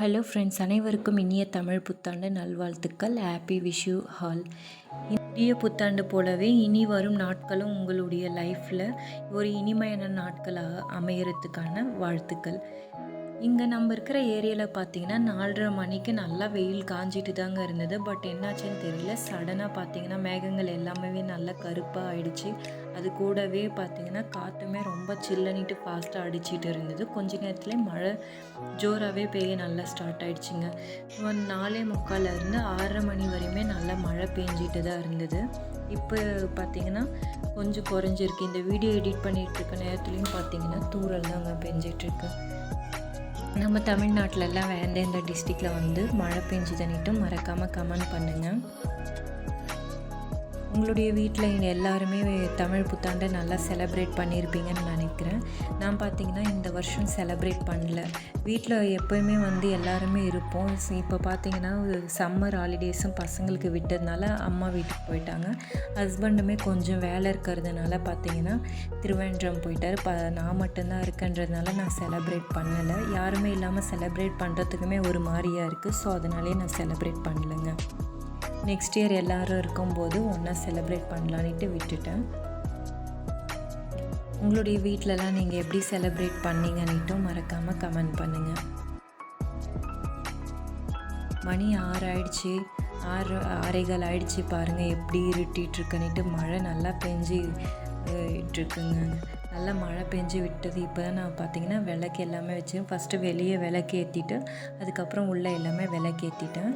Hello friends அனைவருக்கும் இனிய தமிழ் புத்தாண்டு நல்வாழ்த்துக்கள். ஹாப்பி விஷு ஹால் இந்திய புத்தாண்டு போலவே இனி வரும் நாட்களும் உங்களுடைய லைஃப்பில் ஒரு இனிமையான நாட்களாக அமையறதுக்கான வாழ்த்துக்கள். இங்கே நம்ம இருக்கிற ஏரியாவில் பார்த்தீங்கன்னா நாலரை மணிக்கு நல்லா வெயில் காஞ்சிட்டு தாங்க இருந்தது. பட் என்னாச்சுன்னு தெரியல. சடனாக பார்த்தீங்கன்னா மேகங்கள் எல்லாமே நல்லா கருப்பாக ஆயிடுச்சு. அது கூடவே பார்த்தீங்கன்னா காற்றுமே ரொம்ப சில்லனிட்டு ஃபாஸ்ட்டாக அடிச்சிட்டு இருந்தது. கொஞ்ச நேரத்தில் மழை ஜோராகவே பெய்ய நல்லா ஸ்டார்ட் ஆகிடுச்சிங்க ஒன் நாலே முக்கால் இருந்து ஆறரை மணி வரையுமே நல்லா மழை பெஞ்சிட்டு தான் இருந்தது. இப்போ பார்த்தீங்கன்னா கொஞ்சம் குறைஞ்சிருக்கு. இந்த வீடியோ எடிட் பண்ணிகிட்ருக்க நேரத்துலையும் பார்த்தீங்கன்னா தூரல் தாங்க பெஞ்சிட்ருக்கு நம்ம தமிழ்நாட்டிலலாம் வேறு எந்தெந்த டிஸ்ட்ரிக்டில் வந்து மழை பெஞ்சுதனிட்டும் மறக்காமல் கமெண்ட் பண்ணுங்கள் உங்களுடைய வீட்டில் எல்லாருமே தமிழ் புத்தாண்டை நல்லா செலப்ரேட் பண்ணியிருப்பீங்கன்னு நினைக்கிறேன். நான் பார்த்தீங்கன்னா இந்த வருஷம் செலப்ரேட் பண்ணல. வீட்டில் எப்போயுமே வந்து எல்லாருமே இருப்போம். இப்போ பார்த்தீங்கன்னா சம்மர் ஹாலிடேஸும் பசங்களுக்கு விட்டதுனால அம்மா வீட்டுக்கு போயிட்டாங்க. ஹஸ்பண்டுமே கொஞ்சம் வேலை இருக்கிறதுனால பார்த்தீங்கன்னா திருவேண்டரம் போயிட்டார். ப நான் மட்டும்தான் இருக்கன்றதுனால நான் செலப்ரேட் பண்ணலை. யாருமே இல்லாமல் செலப்ரேட் பண்ணுறதுக்குமே ஒரு மாதிரியாக இருக்குது ஸோ அதனாலே நான் செலப்ரேட் பண்ணலைங்க. நெக்ஸ்ட் இயர் எல்லோரும் இருக்கும்போது ஒன்றா செலிப்ரேட் பண்ணலான்ட்டு விட்டுட்டேன். உங்களுடைய வீட்டிலலாம் நீங்கள் எப்படி செலிப்ரேட் பண்ணீங்கன்னுட்டும் மறக்காமல் கமெண்ட் பண்ணுங்கள் மணி ஆறு ஆயிடுச்சு. ஆறு ஆறைகள் ஆயிடுச்சு பாருங்கள் எப்படி இருட்டிகிட்ருக்குன்னுட்டு மழை நல்லா பெஞ்சு இருக்குங்க நல்லா மழை பெஞ்சு விட்டது. இப்போ தான் நான் பார்த்தீங்கன்னா விளக்கு எல்லாமே வச்சு ஃபஸ்ட்டு வெளியே விளக்கு ஏற்றிட்டு அதுக்கப்புறம் உள்ளே எல்லாமே விளக்கு ஏற்றிட்டேன்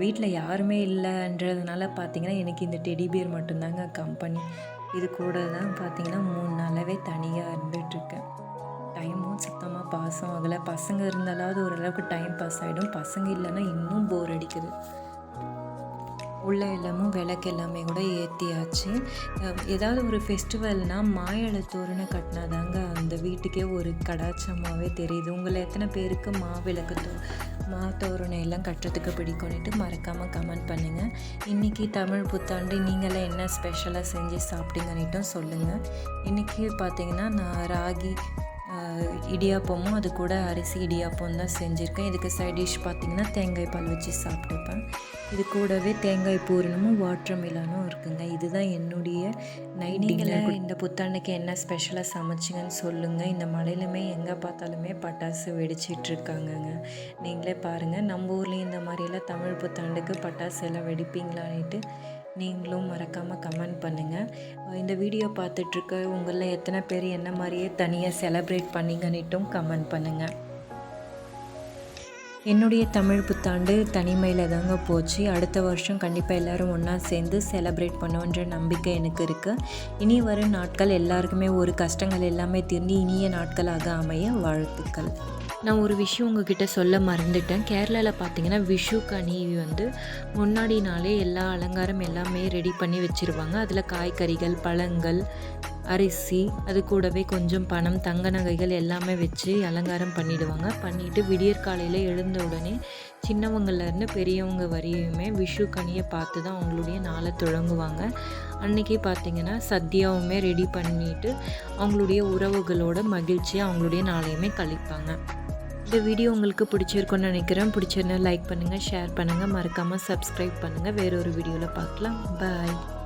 வீட்டில் யாருமே இல்லைன்றதுனால பார்த்தீங்கன்னா எனக்கு இந்த டெடி பியர் மட்டும்தாங்க கம்பெனி இது கூட தான் பார்த்தீங்கன்னா மூணு நாளாகவே தனியாக இருந்துகிட்ருக்கேன் டைமும் சுத்தமாக பாஸும் ஆகலை. பசங்க இருந்தாலாவது ஓரளவுக்கு டைம் பாஸ் ஆகிடும் பசங்க இல்லைன்னா இன்னும் போர் அடிக்குது. உள்ள எல்லாமும் விளக்கு எல்லாமே கூட ஏற்றியாச்சு ஏதாவது ஒரு ஃபெஸ்டிவல்னால் மாயளை தோரணை கட்டினாதாங்க அந்த வீட்டுக்கே ஒரு கடாச்சமாகவே தெரியுது. உங்களை எத்தனை பேருக்கு மா விளக்கு தோ மா தோரணை எல்லாம் கட்டுறதுக்கு பிடிக்கும்னுட்டு மறக்காமல் கமெண்ட் பண்ணுங்கள் இன்றைக்கி தமிழ் புத்தாண்டு நீங்களாம் என்ன ஸ்பெஷலாக செஞ்சு சாப்பிட்டீங்கன்னுட்டும் சொல்லுங்கள் இன்றைக்கி பார்த்தீங்கன்னா நான் ராகி இடியாப்பமும் அது கூட அரிசி இடியாப்பம் தான் செஞ்சுருக்கேன். இதுக்கு சைட் டிஷ் பார்த்திங்கன்னா தேங்காய் பால் வச்சு சாப்பிட்டுப்பேன் இது கூடவே தேங்காய் பூரணமும் வாட்டர் மிலானும் இருக்குங்க. இதுதான் என்னுடைய நைட்டிங்கில் இந்த புத்தாண்டுக்கு என்ன ஸ்பெஷலாக சமைச்சிங்கன்னு சொல்லுங்கள் இந்த மழையிலுமே எங்கே பார்த்தாலுமே பட்டாசு வெடிச்சிட்ருக்காங்கங்க. நீங்களே பாருங்கள் நம்ம ஊர்லேயும் இந்த மாதிரியெல்லாம் தமிழ் புத்தாண்டுக்கு பட்டாசு எல்லாம் வெடிப்பீங்களான்ட்டு நீங்களும் மறக்காமல் கமெண்ட் பண்ணுங்கள் இந்த வீடியோ பார்த்துட்ருக்க உங்களில் எத்தனை பேர் என்ன மாதிரியே தனியாக செலப்ரேட் பண்ணிங்கன்னுட்டும் கமெண்ட் பண்ணுங்கள் என்னுடைய தமிழ் புத்தாண்டு தனிமையில் தாங்க போச்சு. அடுத்த வருஷம் கண்டிப்பாக எல்லோரும் ஒன்றா சேர்ந்து செலப்ரேட் பண்ணுவோன்ற நம்பிக்கை எனக்கு இருக்குது இனி வரும் நாட்கள் எல்லாருக்குமே ஒரு கஷ்டங்கள் எல்லாமே தீர்ந்து இனிய நாட்களாக அமைய வாழ்த்துக்கள். நான் ஒரு விஷயம் உங்ககிட்ட சொல்ல மறந்துட்டேன். கேரளாவில் பார்த்தீங்கன்னா விஷு கனி வந்து முன்னாடி நாளே எல்லா அலங்காரம் எல்லாமே ரெடி பண்ணி வச்சுருவாங்க. அதில் காய்கறிகள் பழங்கள் அரிசி அது கூடவே கொஞ்சம் பணம் தங்க நகைகள் எல்லாமே வச்சு அலங்காரம் பண்ணிடுவாங்க. பண்ணிவிட்டு விடியற் காலையில் எழுந்த உடனே சின்னவங்கள்லேருந்து பெரியவங்க வரையுமே விஷு கனியை பார்த்து தான் அவங்களுடைய நாளை தொடங்குவாங்க. அன்றைக்கி பார்த்திங்கன்னா சத்யாவுமே ரெடி பண்ணிவிட்டு அவங்களுடைய உறவுகளோட மகிழ்ச்சியாக அவங்களுடைய நாளையுமே கழிப்பாங்க. இந்த வீடியோ உங்களுக்கு பிடிச்சிருக்குன்னு நினைக்கிறேன். பிடிச்சிருந்தா லைக் பண்ணுங்கள் ஷேர் பண்ணுங்கள் மறக்காமல் சப்ஸ்கிரைப் பண்ணுங்கள் வேறொரு வீடியோவில் பார்க்கலாம். பாய்